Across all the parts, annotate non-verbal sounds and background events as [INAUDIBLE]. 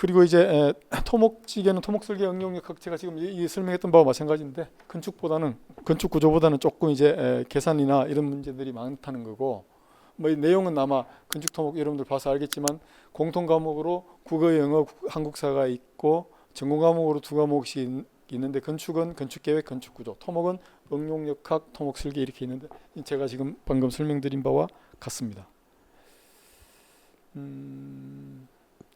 그리고 이제 에, 토목지계는 토목설계 응용력 제가 지금 이, 이 설명했던 바와 마찬가지인데 건축보다는 건축 구조보다는 조금 이제 에, 계산이나 이런 문제들이 많다는 거고 뭐 이 내용은 아마 건축 토목 여러분들 봐서 알겠지만 공통 과목으로 국어, 영어, 국- 한국사가 있고 전공 과목으로 두 과목씩 있- 있는데 건축은 건축계획, 건축구조, 토목은 응용역학, 토목설계 이렇게 있는데 제가 지금 방금 설명드린 바와 같습니다. 음,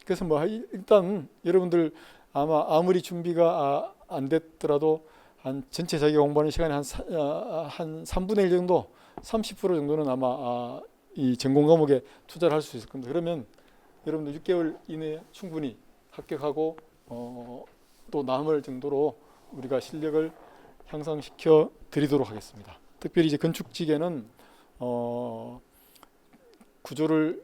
그래서 뭐 이- 일단 여러분들 아마 아무리 준비가 아, 안 됐더라도 한 전체 자기 공부하는 시간에 한, 사, 아, 한 3분의 1 정도, 30% 정도는 아마 아, 이 전공 과목에 투자를 할 수 있을 겁니다. 그러면 여러분들 6개월 이내에 충분히 합격하고 어, 또 남을 정도로 우리가 실력을 향상시켜 드리도록 하겠습니다. 특별히 이제 건축지계는 어, 구조를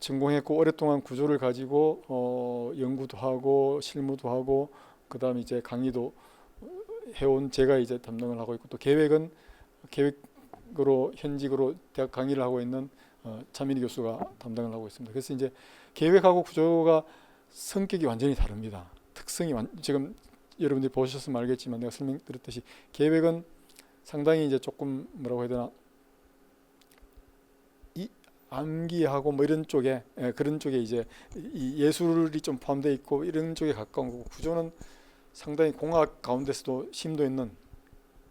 전공했고 오랫동안 구조를 가지고 어, 연구도 하고 실무도 하고 그다음에 이제 강의도 해온 제가 이제 담당을 하고 있고 또 계획은 계획으로 현직으로 대학 강의를 하고 있는 어, 차민희 교수가 담당을 하고 있습니다. 그래서 이제 계획하고 구조가 성격이 완전히 다릅니다. 특성이 완, 지금 여러분들이 보셨으면 알겠지만 내가 설명드렸듯이 계획은 상당히 이제 조금 뭐라고 해야 되나 이 암기하고 뭐 이런 쪽에 예, 그런 쪽에 이제 이 예술이 좀 포함되어 있고 이런 쪽에 가까운 거고 구조는 상당히 공학 가운데서도 심도 있는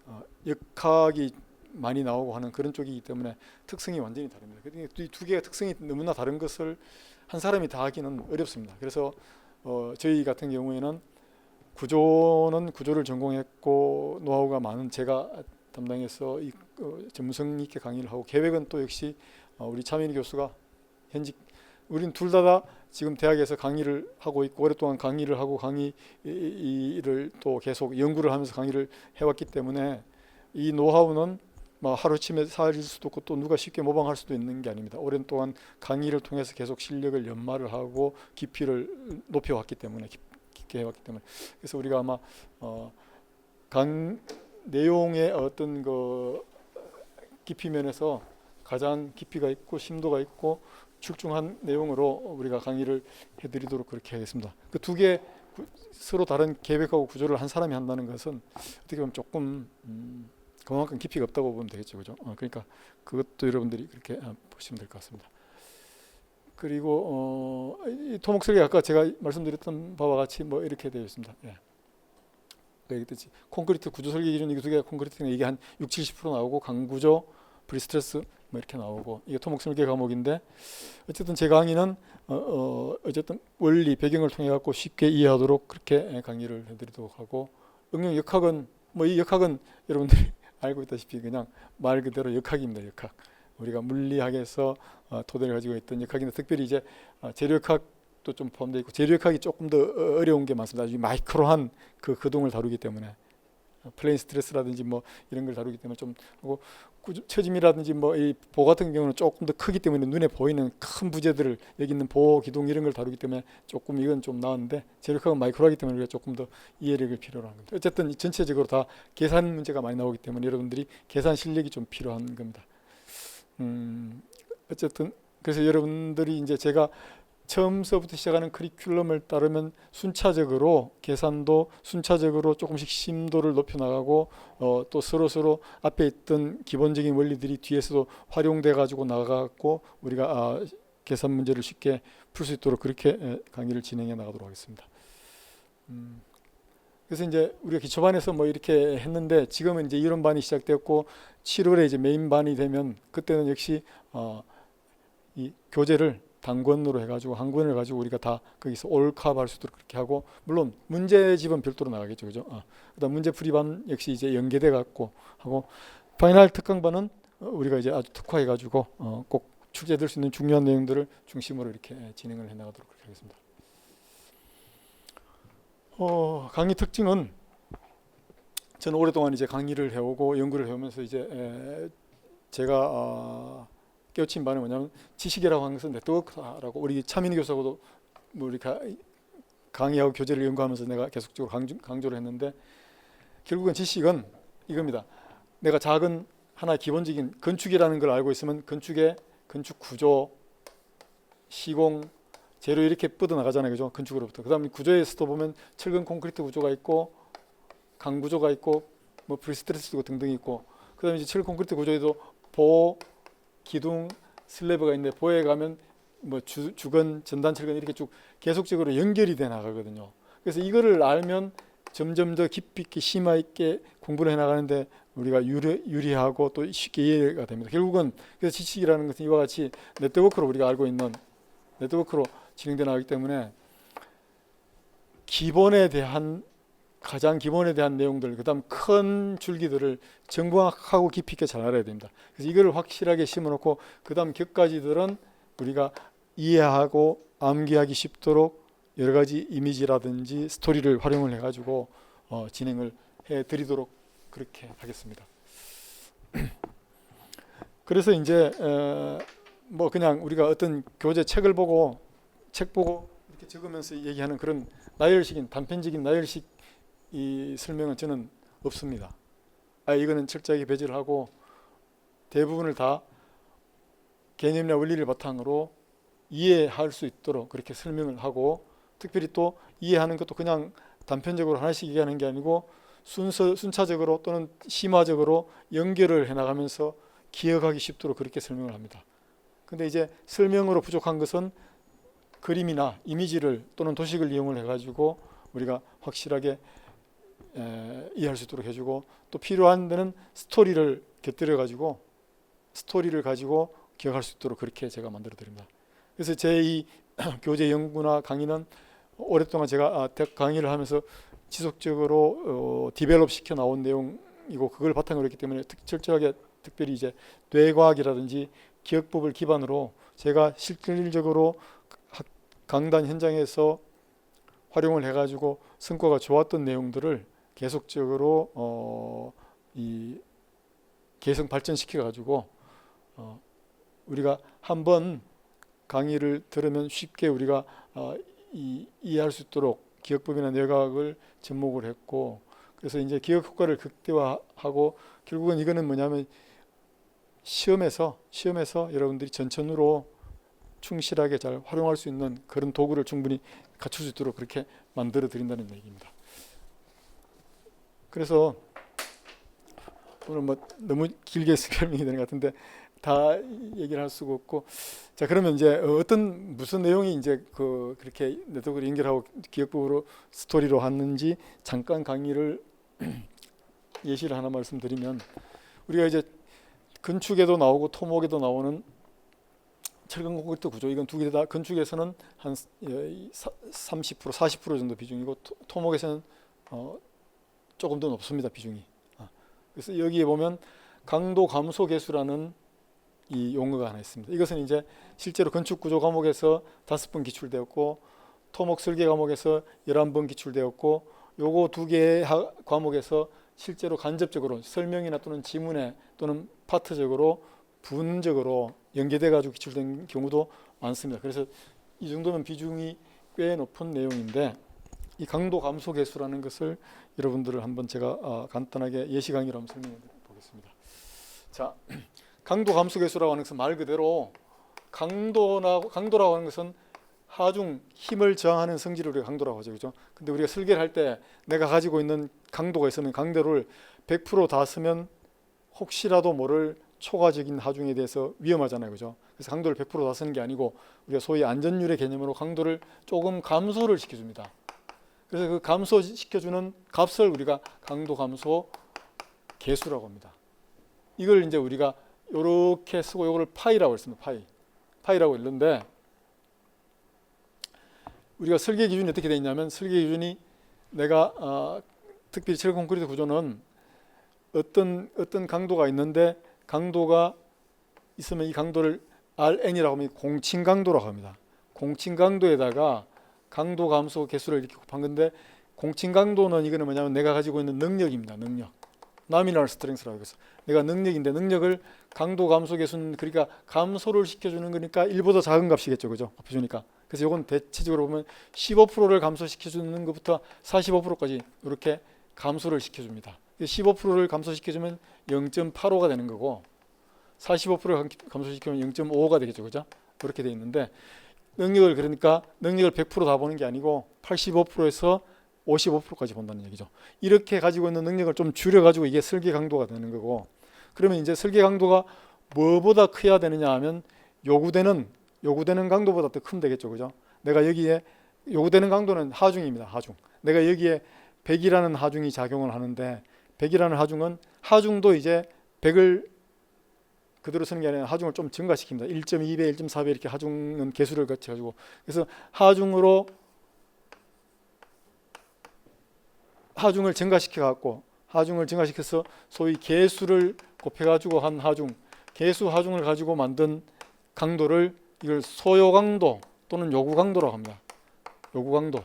어, 역학이 많이 나오고 하는 그런 쪽이기 때문에 특성이 완전히 다릅니다. 그러니까 이두 개의 특성이 너무나 다른 것을 한 사람이 다 하기는 어렵습니다. 그래서 어, 저희 같은 경우에는 구조는 구조를 전공했고 노하우가 많은 제가 담당해서 이 어, 전문성 있게 강의를 하고 계획은 또 역시 어, 우리 차민희 교수가 현직 우리는 둘다 지금 대학에서 강의를 하고 있고 오랫동안 강의를 하고 강의를 또 계속 연구를 하면서 강의를 해왔기 때문에 이 노하우는 뭐 하루치매 사라질 수도 있고 또 누가 쉽게 모방할 수도 있는 게 아닙니다. 오랜 동안 강의를 통해서 계속 실력을 연마를 하고 깊이를 높여왔기 때문에 깊- 깊게 해왔기 때문에 그래서 우리가 아마 어, 강 내용의 어떤 그 깊이 면에서 가장 깊이가 있고 심도가 있고 출중한 내용으로 우리가 강의를 해드리도록 그렇게 하겠습니다. 그 두 개 서로 다른 계획하고 구조를 한 사람이 한다는 것은 어떻게 보면 조금 음, 그만큼 깊이가 없다고 보면 되겠죠, 그죠? 어, 그러니까 그것도 여러분들이 그렇게 아, 보시면 될 것 같습니다. 그리고 어, 이 토목설계 아까 제가 말씀드렸던 바와 같이 뭐 이렇게 되어 있습니다. 예. 그 콘크리트 구조 설계 기준 이게 두 개가 콘크리트는 이게 한 6, 70% 나오고 강구조, 브리스트레스 뭐 이렇게 나오고 이게 토목설계 과목인데 어쨌든 제 강의는 어, 어 어 쨌든 원리 배경을 통해 갖고 쉽게 이해하도록 그렇게 강의를 해드리도록 하고 응용 역학은 뭐 이 역학은 [LAUGHS] 여러분들이 알고 있다시피 그냥 말 그대로 역학입니다. 역학. 우리가 물리학에서 어, 토대를 가지고 있던 역학인데 특별히 이제 어, 재료역학 도 좀 포함되어 있고 재료역학이 조금 더 어- 어려운 게 많습니다. 아주 마이크로한 그 그동을 다루기 때문에 어, 플레인 스트레스라든지 뭐 이런 걸 다루기 때문에 좀 하고 처짐이라든지 뭐 이 보 같은 경우는 조금 더 크기 때문에 눈에 보이는 큰 부재들을 여기 있는 보 기둥 이런 걸 다루기 때문에 조금 이건 좀 나은데 재료역학은 마이크로하기 때문에 우리가 조금 더 이해력을 필요로 하는 겁니다. 어쨌든 전체적으로 다 계산 문제가 많이 나오기 때문에 여러분들이 계산 실력이 좀 필요한 겁니다. 음, 어쨌든 그래서 여러분들이 이제 제가 처음서부터 시작하는 커리큘럼을 따르면 순차적으로 계산도 순차적으로 조금씩 심도를 높여 나가고 어, 또 서로 서로 앞에 있던 기본적인 원리들이 뒤에서도 활용돼 가지고 나가고 우리가 아, 계산 문제를 쉽게 풀 수 있도록 그렇게 에, 강의를 진행해 나가도록 하겠습니다. 음, 그래서 이제 우리가 기초반에서 뭐 이렇게 했는데 지금은 이제 이론반이 시작되었고 7월에 이제 메인반이 되면 그때는 역시 어, 이 교재를 단권으로 해가지고 한 권을 가지고 우리가 다 거기서 올컵할 수 있도록 그렇게 하고 물론 문제집은 별도로 나가겠죠, 그죠? 어. 그다음 문제 풀이반 역시 이제 연계돼 갖고 하고 파이널 특강반은 어, 우리가 이제 아주 특화해가지고 어, 꼭 출제될 수 있는 중요한 내용들을 중심으로 이렇게 진행을 해나가도록 그렇게 하겠습니다. 어, 강의 특징은 저는 오랫동안 이제 강의를 해오고 연구를 해오면서 이제 에, 제가 어, 깨우친 바는 뭐냐면 지식이라고 하는 것은 네트워크라고 우리 차민희 교수하고도 뭐 우리 가, 강의하고 교재를 연구하면서 내가 계속적으로 강조, 강조를 했는데 결국은 지식은 이겁니다. 내가 작은 하나의 기본적인 건축이라는 걸 알고 있으면 건축의 건축 구조, 시공, 재료 이렇게 뻗어 나가잖아요, 그죠? 건축으로부터. 그다음에 구조에서도 보면 철근 콘크리트 구조가 있고 강 구조가 있고 뭐 프리스트레스고 등등이 있고 그다음에 이제 철근 콘크리트 구조에도 보, 기둥, 슬래브가 있는데 보에 가면 뭐 주, 주건, 전단, 철근 이렇게 쭉 계속적으로 연결이 돼 나가거든요. 그래서 이거를 알면 점점 더 깊이 있게 심화 있게 공부를 해 나가는데 우리가 유리, 유리하고 또 쉽게 이해가 됩니다. 결국은 그래서 지식이라는 것은 이와 같이 네트워크로 우리가 알고 있는 네트워크로 진행돼 나가기 때문에 기본에 대한 가장 기본에 대한 내용들 그다음 큰 줄기들을 정확하고 깊이 있게 잘 알아야 됩니다. 그래서 이걸 확실하게 심어놓고 그다음 격가지들은 우리가 이해하고 암기하기 쉽도록 여러 가지 이미지라든지 스토리를 활용을 해가지고 어, 진행을 해드리도록 그렇게 하겠습니다. [CLEARS THROAT] 그래서 이제 어, 뭐 그냥 우리가 어떤 교재 책을 보고 책 보고 이렇게 적으면서 얘기하는 그런 나열식인 단편적인 나열식 이 설명은 저는 없습니다. 아 이거는 철저하게 배제를 하고 대부분을 다 개념이나 원리를 바탕으로 이해할 수 있도록 그렇게 설명을 하고 특별히 또 이해하는 것도 그냥 단편적으로 하나씩 얘기하는 게 아니고 순서 순차적으로 또는 심화적으로 연결을 해 나가면서 기억하기 쉽도록 그렇게 설명을 합니다. 근데 이제 설명으로 부족한 것은 그림이나 이미지를 또는 도식을 이용을 해 가지고 우리가 확실하게 에, 이해할 수 있도록 해주고 또 필요한 데는 스토리를 곁들여 가지고 스토리를 가지고 기억할 수 있도록 그렇게 제가 만들어 드립니다. 그래서 제 이 [CLEARS THROAT] 교재 연구나 강의는 오랫동안 제가 아, 대- 강의를 하면서 지속적으로 어, 디벨롭 시켜 나온 내용이고 그걸 바탕으로 했기 때문에 특, 철저하게 특별히 이제 뇌과학이라든지 기억법을 기반으로 제가 실질적으로 학- 강단 현장에서 활용을 해가지고 성과가 좋았던 내용들을 계속적으로 어, 이 개성 발전시켜 가지고 어, 우리가 한번 강의를 들으면 쉽게 우리가 어, 이, 이해할 수 있도록 기억법이나 뇌과학을 접목을 했고 그래서 이제 기억 효과를 극대화하고 결국은 이거는 뭐냐면 시험에서 시험에서 여러분들이 전천후로 충실하게 잘 활용할 수 있는 그런 도구를 충분히 갖출 수 있도록 그렇게 만들어 드린다는 얘기입니다. 그래서 오늘 뭐 너무 길게 [LAUGHS] 설명이 되는 것 같은데 다 얘기를 할 수가 없고. 자 그러면 이제 어떤 무슨 내용이 이제 그 그렇게 네트워크를 연결하고 기억법으로 스토리로 하는지 잠깐 강의를 [CLEARS THROAT] 예시를 하나 말씀드리면 우리가 이제 건축에도 나오고 토목에도 나오는 철근 콘크리트 구조 이건 두 개 다 건축에서는 한 30% 40% 정도 비중이고 토- 토목에서는 어, 조금 더 높습니다 비중이. 아, 그래서 여기에 보면 강도 감소 계수라는 이 용어가 하나 있습니다. 이것은 이제 실제로 건축 구조 과목에서 다섯 번 기출되었고 토목 설계 과목에서 열한 번 기출되었고 요거 두 하- 과목에서 실제로 간접적으로 설명이나 또는 지문에 또는 파트적으로 부분적으로 연계돼 가지고 기출된 경우도 많습니다. 그래서 이 정도면 비중이 꽤 높은 내용인데 이 강도 감소 계수라는 것을 여러분들을 한번 제가 아, 간단하게 예시 강의로 한번 설명해 보겠습니다. 자, [CLEARS THROAT] 강도 감소 계수라고 하는 것은 말 그대로 강도나 강도라고 하는 것은 하중 힘을 저항하는 성질을 우리가 강도라고 하죠. 그죠? 근데 우리가 설계를 할 때 내가 가지고 있는 강도가 있으면 강도를 100%다 쓰면 혹시라도 모를 초과적인 하중에 대해서 위험하잖아요. 그죠? 그래서 강도를 100%다 쓰는 게 아니고 우리가 소위 안전율의 개념으로 강도를 조금 감소를 시켜 줍니다. 그래서 그 감소시켜주는 값을 우리가 강도 감소 계수라고 합니다. 이걸 이제 우리가 이렇게 쓰고 이거를 파이라고 했습니다. 파이. 파이라고 했는데 우리가 설계 기준이 어떻게 되어 있냐면 설계 기준이 내가 어, 특별히 철 콘크리트 구조는 어떤 어떤 강도가 있는데 강도가 있으면 이 강도를 RN이라고 하면 공칭 강도라고 합니다. 공칭 강도에다가 강도 감소 개수를 곱한 건데 공칭 강도는 이거는 뭐냐면 내가 가지고 있는 능력입니다. 능력. 나미널 스트렝스라고 해서 내가 능력인데 능력을 강도 감소 개수는 그러니까 감소를 시켜주는 거니까 1보다 작은 값이겠죠, 그죠? 곱해주니까. 그래서 이건 대체적으로 보면 15%를 감소시켜주는 것부터 45%까지 이렇게 감소를 시켜줍니다. 15%를 감소시켜주면 0.85가 되는 거고 45%를 감소시키면 0.55가 되겠죠, 그죠? 그렇게 돼 있는데 능력을 그러니까 능력을 100%다 보는 게 아니고 85%에서 55%까지 본다는 얘기죠. 이렇게 가지고 있는 능력을 좀 줄여 가지고 이게 설계 강도가 되는 거고 그러면 이제 설계 강도가 뭐보다 커야 되느냐 하면 요구되는 요구되는 강도보다 더 크면 되겠죠. 그죠? 내가 여기에 요구되는 강도는 하중입니다. 하중. 내가 여기에 100이라는 하중이 작용을 하는데 100이라는 하중은 하중도 이제 100을 그대로 쓰는 게 아니라 하중을 좀 증가시킵니다. 1.2배, 1.4배 이렇게 하중은 개수를 거쳐 가지고 그래서 하중으로 하중을 증가시켜 갖고 하중을 증가시켜서 소위 개수를 곱해 가지고 한 하중, 개수 하중을 가지고 만든 강도를 이걸 소요 강도 또는 요구 강도라고 합니다. 요구 강도.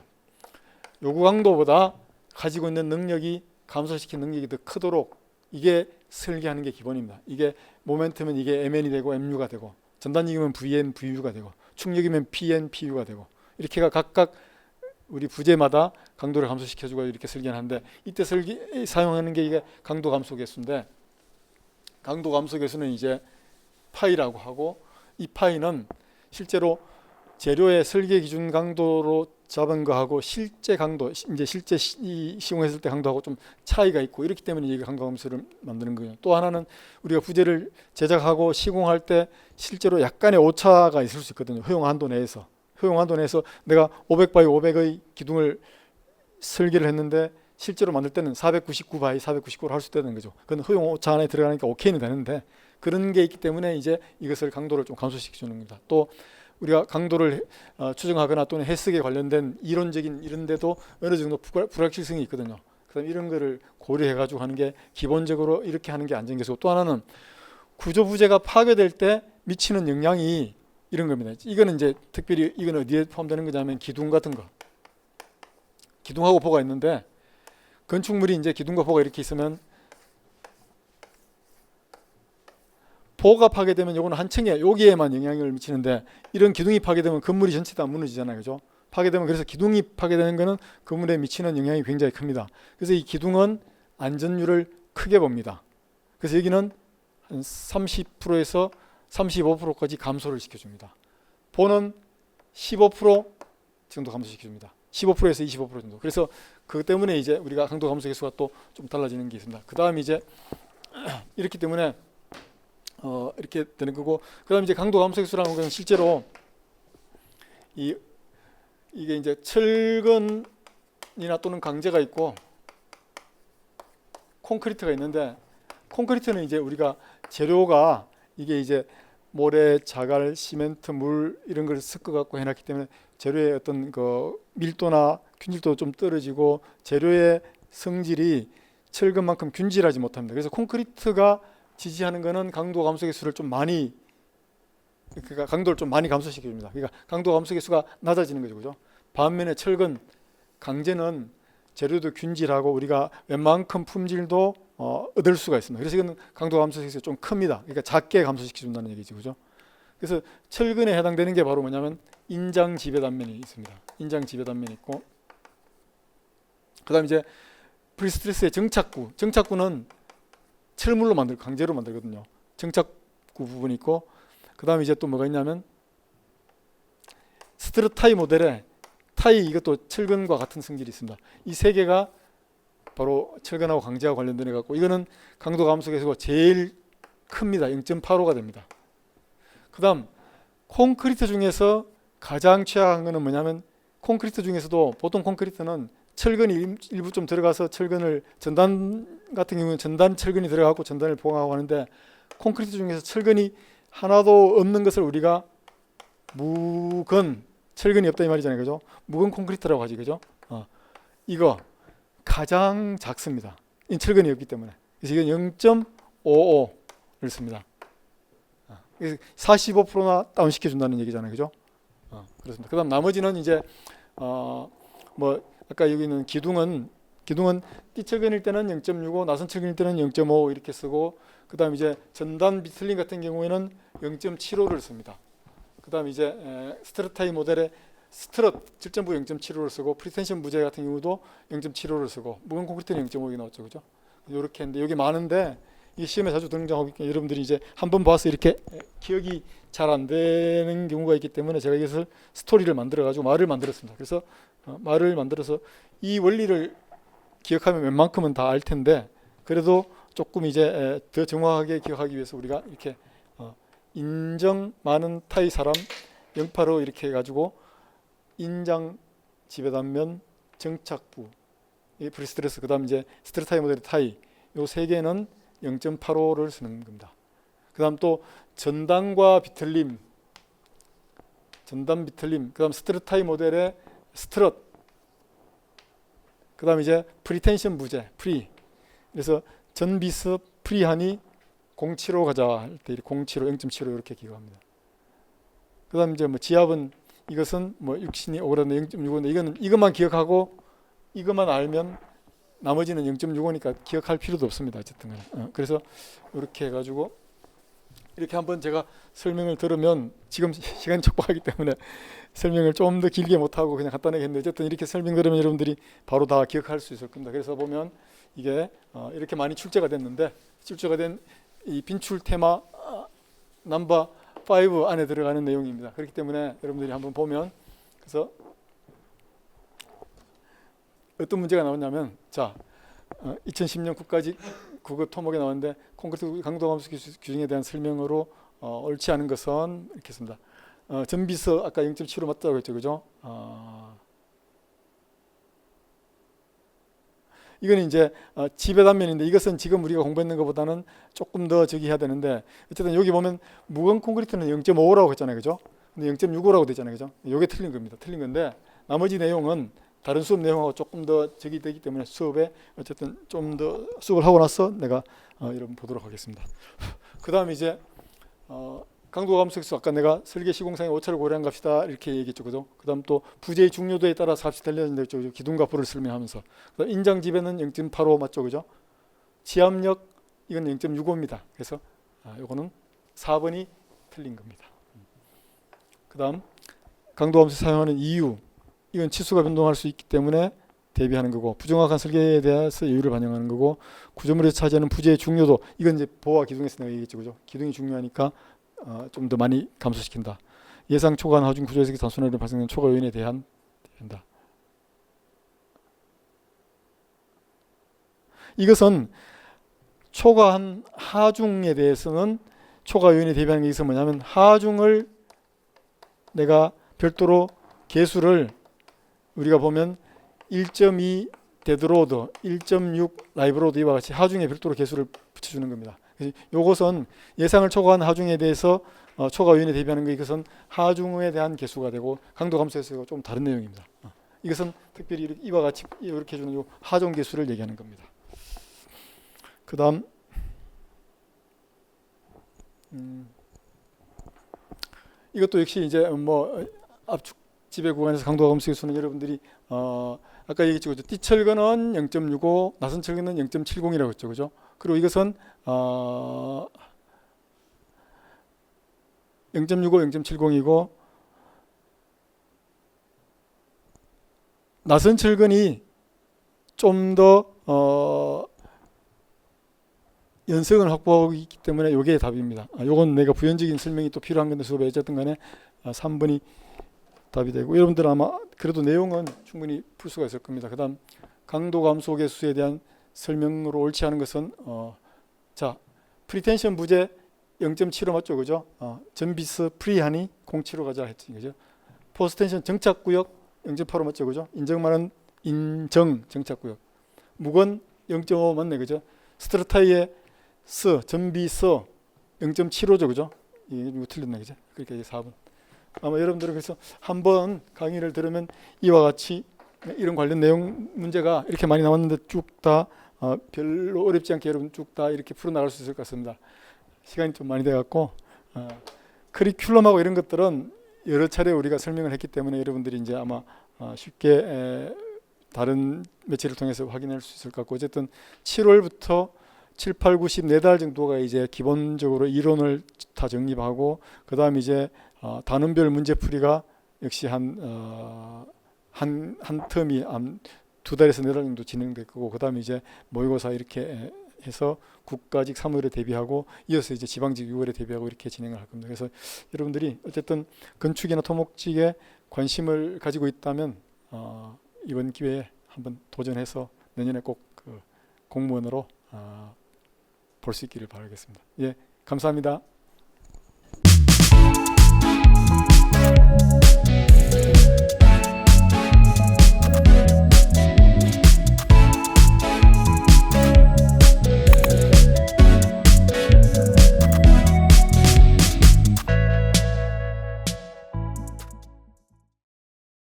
요구 강도보다 가지고 있는 능력이 감소시킨 능력이 더 크도록 이게 설계하는 게 기본입니다. 이게 모멘텀은 이게 mn이 되고 mu가 되고 전단력이면 vn, vu가 되고 충력이면 pn, pu가 되고 이렇게가 각각 우리 부재마다 강도를 감소시켜주고 이렇게 설계하는데 이때 설계 사용하는 게 이게 강도 감소 계수인데 강도 감소 계수는 이제 파이라고 하고 이 파이는 실제로 재료의 설계 기준 강도로 잡은 거하고 실제 강도 이제 실제 시공했을 때 강도하고 좀 차이가 있고 이렇기 때문에 이게 강도 감소를 만드는 거예요. 또 하나는 우리가 부재를 제작하고 시공할 때 실제로 약간의 오차가 있을 수 있거든요. 허용 한도 내에서 허용 한도 내에서 내가 500 바이 500의 기둥을 설계를 했는데 실제로 만들 때는 499 바이 499를 할수 있다는 거죠. 그건 허용 오차 안에 들어가니까 오케이는 되는데 그런 게 있기 때문에 이제 이것을 강도를 좀 감소시켜 주는 겁니다. 또 우리가 강도를 어, 추정하거나 또는 해석에 관련된 이론적인 이런 데도 어느 정도 불- 불확실성이 있거든요. 그다음 이런 거를 고려해 가지고 하는 게 기본적으로 이렇게 하는 게 안전계수고 또 하나는 구조 부재가 파괴될 때 미치는 영향이 이런 겁니다. 이거는 이제 특별히 이건 어디에 포함되는 거냐면 기둥 같은 거. 기둥하고 보가 있는데 건축물이 이제 기둥과 보가 이렇게 있으면 보가 파괴되면 요거는 한 층에 여기에만 영향을 미치는데 이런 기둥이 파괴되면 건물이 전체 다 무너지잖아요. 그죠? 파괴되면 그래서 기둥이 파괴되는 거는 건물에 미치는 영향이 굉장히 큽니다. 그래서 이 기둥은 안전율을 크게 봅니다. 그래서 여기는 한 30%에서 35%까지 감소를 시켜줍니다. 보는 15% 정도 감소시켜줍니다. 15%에서 25% 정도. 그래서 그것 때문에 이제 우리가 강도 감소 개수가 또 좀 달라지는 게 있습니다. 그 다음 이제 [CLEARS THROAT] 이렇기 때문에 어 이렇게 되는 거고 그다음 이제 강도 개수라는 건 실제로 이 이게 이제 철근이나 또는 강제가 있고 콘크리트가 있는데 콘크리트는 이제 우리가 재료가 이게 이제 모래, 자갈, 시멘트, 물 이런 걸 섞어 갖고 해놨기 때문에 재료의 어떤 그 밀도나 균질도 좀 떨어지고 재료의 성질이 철근만큼 균질하지 못합니다. 그래서 콘크리트가 지지하는 거는 강도 감소 개수를 좀 많이 그러니까 강도를 좀 많이 감소시켜 줍니다. 그러니까 강도 감소 개수가 낮아지는 거죠. 그죠? 반면에 철근 강제는 재료도 균질하고 우리가 웬만큼 품질도 어, 얻을 수가 있습니다. 그래서 이거는 강도 감소 개수가 좀 큽니다. 그러니까 작게 감소시켜 준다는 얘기죠. 그죠? 그래서 철근에 해당되는 게 바로 뭐냐면 인장 지배 단면이 있습니다. 인장 지배 단면이 있고 그다음 이제 프리스트레스의 정착구. 정착구는 철물로 만들 강제로 만들거든요. 정착구 부분이 있고 그다음에 이제 또 뭐가 있냐면 스트르 타이 모델에 타이 이것도 철근과 같은 성질이 있습니다. 이 세 개가 바로 철근하고 강제하고 관련된 애 갖고 이거는 강도 계수가 제일 큽니다. 0.85가 됩니다. 그다음 콘크리트 중에서 가장 취약한 거는 뭐냐면 콘크리트 중에서도 보통 콘크리트는 철근이 일- 일부 좀 들어가서 철근을 전단 같은 경우는 전단 철근이 들어가고 전단을 보강하고 하는데 콘크리트 중에서 철근이 하나도 없는 것을 우리가 무건 철근이 없다 이 말이잖아요, 그죠? 무건 콘크리트라고 하지, 그죠? 어, 이거 가장 작습니다. 이 철근이 없기 때문에 그래서 이건 0.55를 씁니다. 어, 그래서 45%나 다운 시켜 준다는 얘기잖아요, 그죠? 어, 그렇습니다. 그다음 나머지는 이제 어, 뭐 아까 여기 있는 기둥은 기둥은 띠철근일 때는 0.65, 나선철근일 때는 0.5 이렇게 쓰고 그다음 이제 전단 비틀림 같은 경우에는 0.75를 씁니다. 그다음 이제 에, 스트러타이 모델의 스트럿 질전부 0.75를 쓰고 프리텐션 부재 같은 경우도 0.75를 쓰고 무건 콘크리트는 0.5가 나왔죠, 그죠? 이렇게 했는데 여기 많은데 이 시험에 자주 등장하고 있기 여러분들이 이제 한 번 봐서 이렇게 기억이 잘 안 되는 경우가 있기 때문에 제가 이것을 스토리를 만들어 가지고 말을 만들었습니다. 그래서 어, 말을 만들어서 이 원리를 기억하면 웬만큼은 다 알 텐데 그래도 조금 이제 에, 더 정확하게 기억하기 위해서 우리가 이렇게 어, 인정 많은 타이 사람 영파로 이렇게 해가지고 인장 지배단면 정착부. 이 프리스트레스 그다음 이제 스트레타이 모델 타이. 요 세 개는 0.85를 쓰는 겁니다. 그다음 또 전단과 비틀림. 전단 비틀림. 그다음 스트레타이 모델의 스트럿 그 다음 이제 프리텐션 부재 프리 그래서 전비스 프리하니 075 가자 할 때 075 0.75 이렇게 기억합니다. 그 다음 이제 뭐 지압은 이것은 뭐 육신이 오그라든 0.65인데 이거는 이것만 기억하고 이것만 알면 나머지는 0.65니까 기억할 필요도 없습니다. 어쨌든. 어, 그래서 이렇게 해가지고 이렇게 한번 제가 설명을 들으면 지금 시- 시간이 촉박하기 때문에 설명을 좀 더 길게 못하고 그냥 간단하게 했는데 어쨌든 이렇게 설명 들으면 여러분들이 바로 다 기억할 수 있을 겁니다. 그래서 보면 이게 어, 이렇게 많이 출제가 됐는데 출제가 된 이 빈출 테마 아, 넘버 5 안에 들어가는 내용입니다. 그렇기 때문에 여러분들이 한번 보면 그래서 어떤 문제가 나왔냐면 자 2010년 국가직 국어 토목에 나왔는데 콘크리트 강도 기수- 규정에 대한 설명으로 어, 옳지 않은 것은 이렇게 했습니다. 어, 전비서 아까 0.75 맞다고 했죠, 그죠? 어, 이거는 이제 어, 지배 단면인데 이것은 지금 우리가 공부했는 것보다는 조금 더 저기 해야 되는데 어쨌든 여기 보면 무건 콘크리트는 0.5라고 했잖아요, 그죠? 근데 0.65라고 되잖아요, 그죠? 이게 틀린 겁니다. 틀린 건데 나머지 내용은 다른 수업 내용하고 조금 더 적이 되기 때문에 수업에 어쨌든 좀 더 수업을 하고 나서 내가 어, 여러분 보도록 하겠습니다. [LAUGHS] 그 다음에 이제 어, 강도 감소기수 아까 내가 설계 시공상의 오차를 고려한 값이다 이렇게 얘기했죠, 그죠? 그 다음 또 부재의 중요도에 따라서 값이 달려진다 했죠, 그죠? 기둥과 불을 설명하면서 그다음 인장 지배는 0.85 맞죠, 그죠? 지압력 이건 0.65입니다. 그래서 아, 요거는 4번이 틀린 겁니다. 그 다음 강도 감소 사용하는 이유 이건 치수가 변동할 수 있기 때문에 대비하는 거고 부정확한 설계에 대해서 이유를 반영하는 거고 구조물에서 차지하는 부재의 중요도 이건 이제 보호와 기둥에서 내가 얘기했죠 그죠? 기둥이 중요하니까 어, 좀 더 많이 감소시킨다. 예상 초과한 하중 구조에서 단순하게 발생된 초과 요인에 대한 대비한다. 이것은 초과한 하중에 대해서는 초과 요인에 대비하는 게 있어 뭐냐면 하중을 내가 별도로 개수를 우리가 보면 1.2 데드로드, 1.6 라이브로드 이와 같이 하중에 별도로 개수를 붙여주는 겁니다. 이것은 예상을 초과한 하중에 대해서 어, 초과 요인에 대비하는 거 이것은 하중에 대한 개수가 되고 강도 감소에서 좀 다른 내용입니다. 어, 이것은 특별히 이와 같이 이렇게 해주는 요 하중 개수를 얘기하는 겁니다. 그다음 음, 이것도 역시 이제 뭐 압축 지배 구간에서 강도 감소 개수는 여러분들이 어 아까 얘기했죠. 띠철근은 0.65 나선철근은 0.70이라고 했죠. 그죠? 그리고 이것은 어 0.65 0.70이고 나선철근이 좀더 어 연성을 확보하고 있기 때문에 이게 답입니다. 아, 요건 내가 부연적인 설명이 또 필요한 건데 수업에 어쨌든 간에 아, 3번이 답이 되고 여러분들 아마 그래도 내용은 충분히 풀 수가 있을 겁니다. 그 다음 강도 감소 개수에 대한 설명으로 옳지 않은 것은 어, 자 프리텐션 부재 0.75 맞죠, 그죠? 어, 전비스 프리하니 0.75 가자 했지, 그죠? 포스텐션 정착구역 0.85 맞죠, 그죠? 인정만은 인정 정착구역 무건 0.5 맞네, 그죠? 스트라타이의 스 전비스 0.75죠, 그죠? 이거 틀렸네, 그죠? 이제 4번. 아마 여러분들은 그래서 한 번 강의를 들으면 이와 같이 이런 관련 내용 문제가 이렇게 많이 나왔는데 쭉다 어, 별로 어렵지 않게 여러분 쭉 다 이렇게 풀어 나갈 수 있을 것 같습니다. 시간이 좀 많이 돼 갖고 어, 커리큘럼하고 이런 것들은 여러 차례 우리가 설명을 했기 때문에 여러분들이 이제 아마 어, 쉽게 에, 다른 매체를 통해서 확인할 수 있을 것 같고 어쨌든 7월부터 7, 8, 9, 10 네 달 정도가 이제 기본적으로 이론을 다 정립하고 그다음 이제 어, 단원별 문제풀이가 역시 한, 어, 한, 한 텀이 한 두 달에서 네 달 정도 진행될 거고, 그 다음에 이제 모의고사 이렇게 해서 국가직 사무엘에 대비하고 이어서 이제 지방직 6월에 대비하고 이렇게 진행을 할 겁니다. 그래서 여러분들이 어쨌든 건축이나 토목직에 관심을 가지고 있다면 어, 이번 기회에 한번 도전해서 내년에 꼭 그 공무원으로 어, 볼수 있기를 바라겠습니다. 예, 감사합니다.